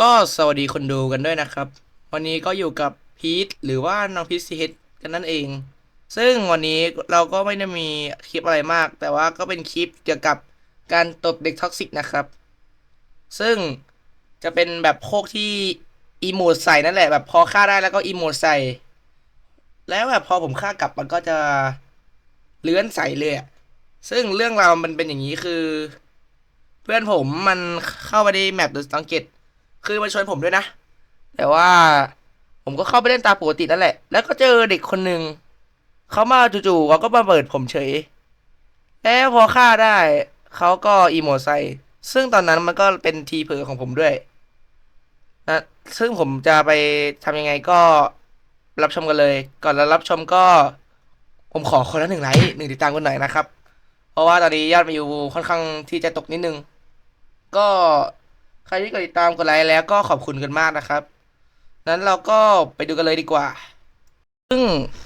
ก็สวัสดีคนดูกันด้วยนะครับ วันนี้ก็อยู่กับพีทหรือว่าน้องพีทซีเฮดกันนั่นเอง ซึ่งวันนี้เราก็ไม่ได้มีคลิปอะไรมาก แต่ว่าก็เป็นคลิปเกี่ยวกับการตบเด็กท็อกซิกนะครับ ซึ่งจะเป็นแบบโคกที่อีโมดใส่นั่นแหละแบบพอฆ่าได้แล้วก็อีโมดใส่ แล้วแบบพอผมฆ่ากลับมันก็จะเลื้อนใส่เลยซึ่งเรื่องราวมันเป็นอย่างนี้คือ เพื่อนผมมันเข้าไปในแมปเดอะสังเกต คือมันชวนผมด้วยนะ แต่ว่าผมก็เข้าไปเล่นตาปกตินั่นแหละ แล้วก็เจอเด็กคนหนึ่ง เขามาจู่ๆเขาก็มาเปิดผมเฉย แล้วพอฆ่าได้ เขาก็อีโมไซ ซึ่งตอนนั้นมันก็เป็นทีเผลอของผมด้วยนะซึ่งผมจะไปทำยังไงก็รับชมกันเลย ก่อนแล้วรับชมก็ ผมขอคนละหนึ่งไลค์หนึ่งติดตามกันหน่อยนะครับ เพราะว่าตอนนี้ยอดวิวค่อนข้างที่จะตกนิดนึง ก็ ใครที่กดติดตามกดไลค์แล้วก็ขอบคุณกันมากนะครับนั้นเราก็ไปดูกันเลยดีกว่า ซึ่ง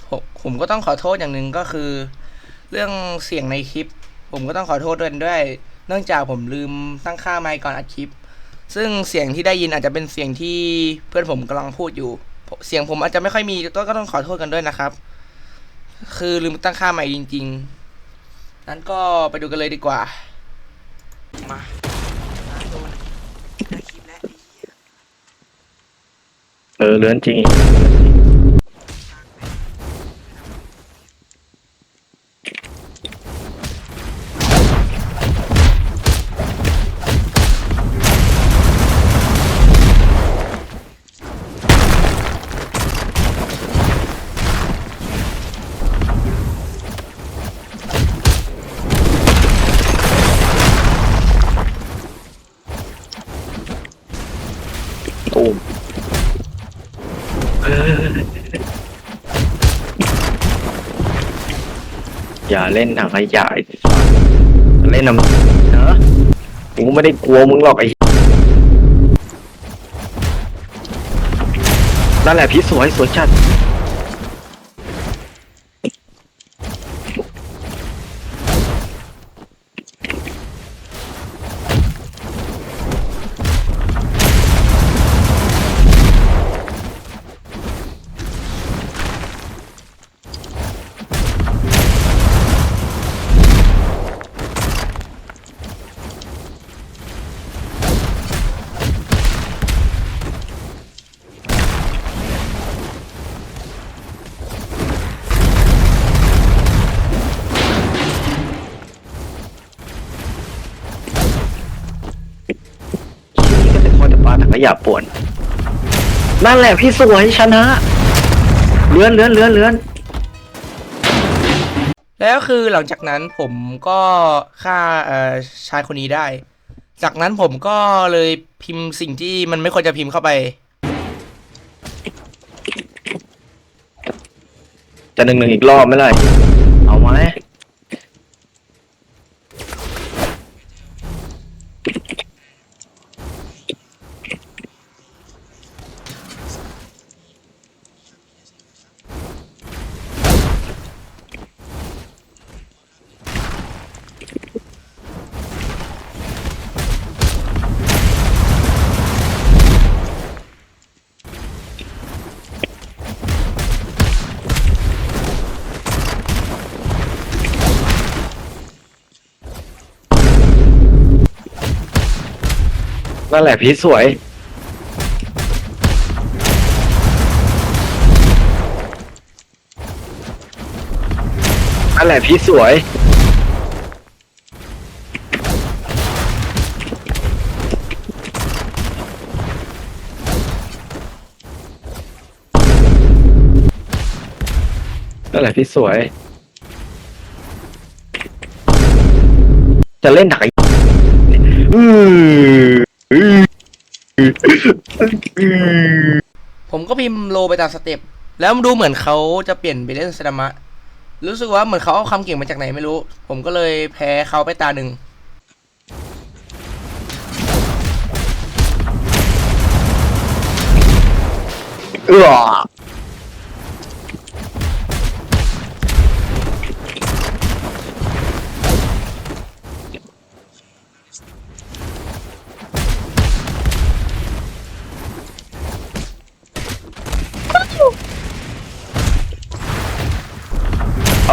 ผมผมก็ต้องขอโทษอย่างหนึ่งก็คือ เรื่องเสียงในคลิป ผมก็ต้องขอโทษด้วยด้วย เนื่องจากผมลืมตั้งค่าไมค์ก่อนอัดคลิป ซึ่งเสียงที่ได้ยินอาจจะเป็นเสียงที่เพื่อนผมกำลังพูดอยู่ เสียงผมอาจจะไม่ค่อยมีก็ก็ต้องขอโทษกันด้วยนะครับ คือลืมตั้งค่าไมค์จริง ๆ นั้นก็ไปดูกันเลยดีกว่า มา เออเลื้อนจริง อย่าเล่นถังขยะไอ้สัสเล่นน้ำเนอะกูไม่ได้กลัวมึงหรอกไอ้นั่นแหละพี่สวยสวยจัด แต่ปลาถังขยะป่วน นั่นแหละพี่สวยชนะ เลื้อนเลื้อนเลื้อนเลื้อนแล้วคือหลังจากนั้นผมก็ฆ่าเอ่อชายคนนี้ได้ จากนั้นผมก็เลยพิมพ์สิ่งที่มันไม่ควรจะพิมพ์เข้าไป จะหนึ่งหนึ่งอีกรอบไม่เลยเอาไหม นั่นแหละพี่สวย นั่นแหละพี่สวย นั่นแหละพี่สวย จะเล่นถักอืออืออือ ผมก็พิมพ์โลไปตามสเต็ปแล้วดูเหมือนเขาจะเปลี่ยนไปเล่นเซนามะ รู้สึกว่าเหมือนเขาเอาความเก่งมาจากไหนไม่รู้ ผมก็เลยแพ้เขาไปตาหนึ่งเออ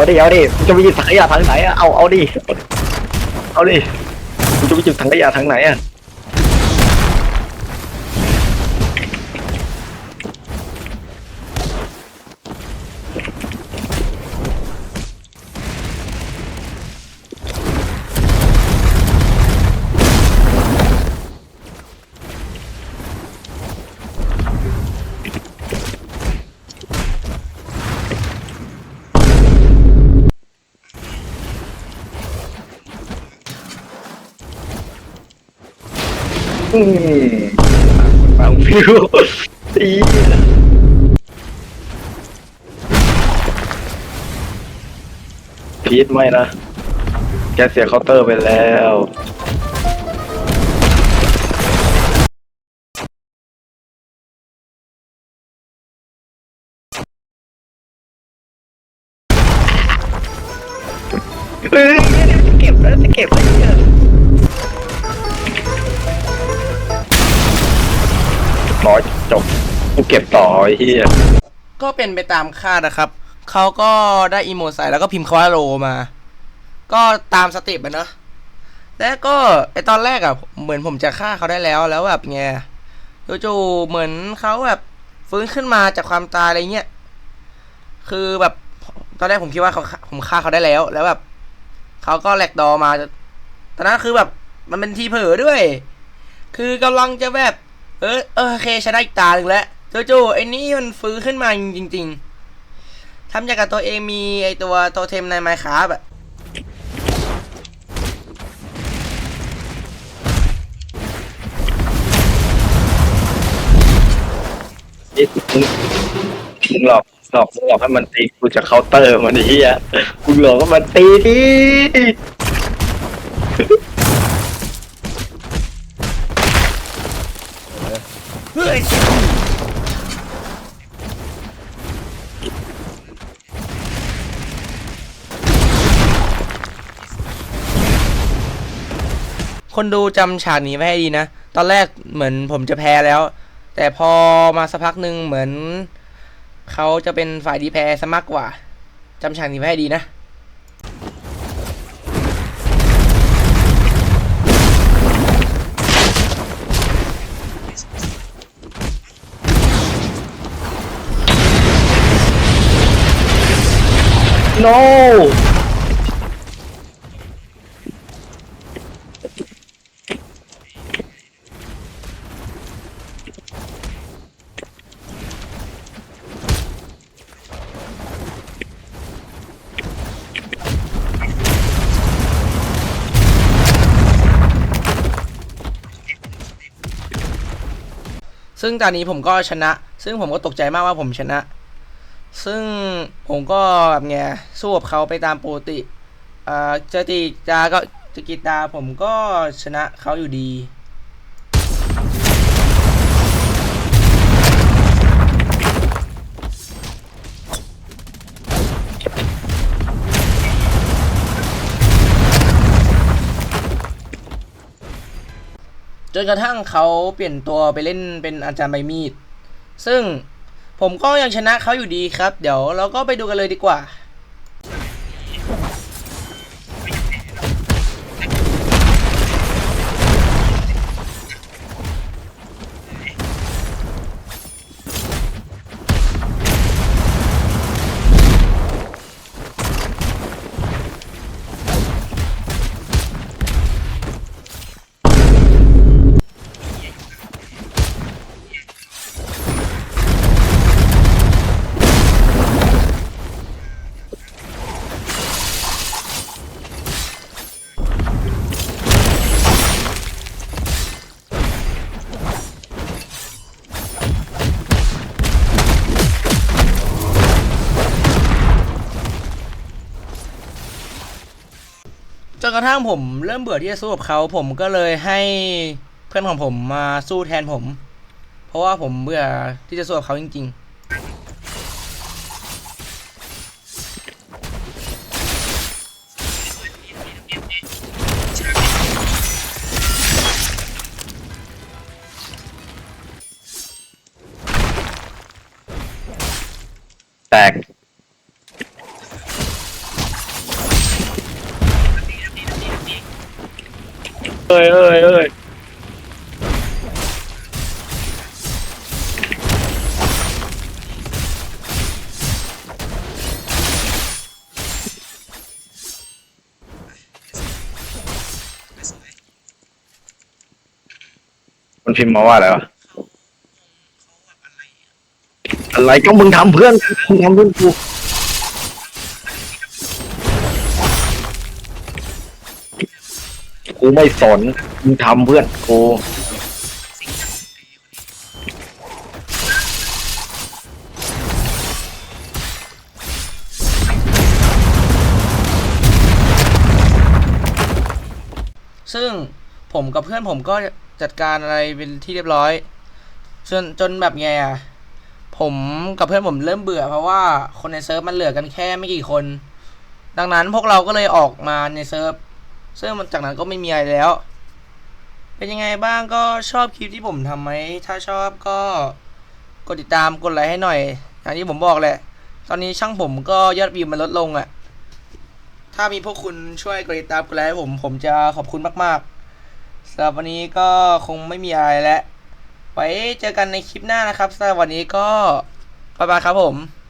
เอาดิเอาดิมึงจะไปหยิบถังขยะทางไหนอะเอาเอาดิเอาดิมึงจะไปหยิบถังขยะทางไหนอะ อืมฟังฟิวตีพีทไม่นะ แกเสียเคาน์เตอร์ไปแล้วเก็บแล้วจะเก็บแล้วเนี่ย ร้อยจบกูเก็บต่อไอ้เหี้ยก็เป็นไปตามคาดนะครับ เขาก็ได้อีโมใส่แล้วก็พิมพ์คำว่าโลมา ก็ตามสเติปอะเนอะแล้วก็ไอตอนแรกอะเหมือนผมจะฆ่าเขาได้แล้วแล้วแบบไงจู่ๆเหมือนเขาแบบฟื้นขึ้นมาจากความตายอะไรเงี้ย คือแบบตอนแรกผมคิดว่าเขาผมฆ่าเขาได้แล้ว แล้วแบบเขาก็แหลกดอมาตอนนั้นคือแบบมันเป็นทีเผลอด้วย คือกำลังจะแบบ เออเออโอเคชนะอีกตาหนึ่งแล้วจู่ๆไอ้นี่มันฟื้นขึ้นมาจริง ๆทำอย่างกับตัวเองมีไอตัวโตเทมในไมค์คราฟอะนี่มึงมึงหลอกหลอกมึงหลอกให้มันตีกูจะเคาน์เตอร์มันไอ้เหี้ยมึงหลอกให้มันตีดิ เฮ้ยคนดูจำฉากนี้ไว้ให้ดีนะ ตอนแรกเหมือนผมจะแพ้แล้ว แต่พอมาสักพักหนึ่งเหมือน เขาจะเป็นฝ่ายดีแพ้ซะมากกว่าจำฉากนี้ไว้ให้ดีนะ โน ซึ่งตอนนี้ผมก็ชนะ ซึ่งผมก็ตกใจมากว่าผมชนะ ซึ่งผมก็แบบไงสู้กับเขาไปตามปกติอ่าเจอตีจาก็จะกีตาผมก็ชนะเขาอยู่ดี จนกระทั่งเขาเปลี่ยนตัวไปเล่นเป็นอาจารย์ใบมีด ซึ่ง ผมก็ยังชนะเขาอยู่ดีครับ เดี๋ยวเราก็ไปดูกันเลยดีกว่า นกระทั่งผมเริ่มเบื่อที่จะสู้กับเขา ผมก็เลยให้เพื่อนของผมมาสู้แทนผม เพราะว่าผมเบื่อที่จะสู้กับเขาจริงแตก เอ้ยเอ้ยเอ้ยมันพิมพ์มาว่าอะไรวะ อะไรก็มึงทำเพื่อนมึงทำเพื่อนกู กูไม่สนมึงทำเพื่อนกูซึ่งผมกับเพื่อนผมก็จัดการอะไรเป็นที่เรียบร้อย จนจนแบบไงอะผมกับเพื่อนผมเริ่มเบื่อเพราะว่าคนในเซิร์ฟมันเหลือกันแค่ไม่กี่คน ดังนั้นพวกเราก็เลยออกมาในเซิร์ฟ ซึ่งมันจากนั้นก็ไม่มีอะไรแล้ว เป็นยังไงบ้างก็ชอบคลิปที่ผมทำไหม ถ้าชอบก็กดติดตามกดไลค์ให้หน่อยอย่างที่ผมบอกแหละ ตอนนี้ช่างผมก็ยอดวิวมันลดลงอะ่ะ ถ้ามีพวกคุณช่วยกดติดตามกดไลค์ให้ผม ผมจะขอบคุณมากๆสำหรับวันนี้ก็คงไม่มีอะไรแล้วไว้เจอกันในคลิปหน้านะครับสำหรับวันนี้ก็บ๊ายบายครับผม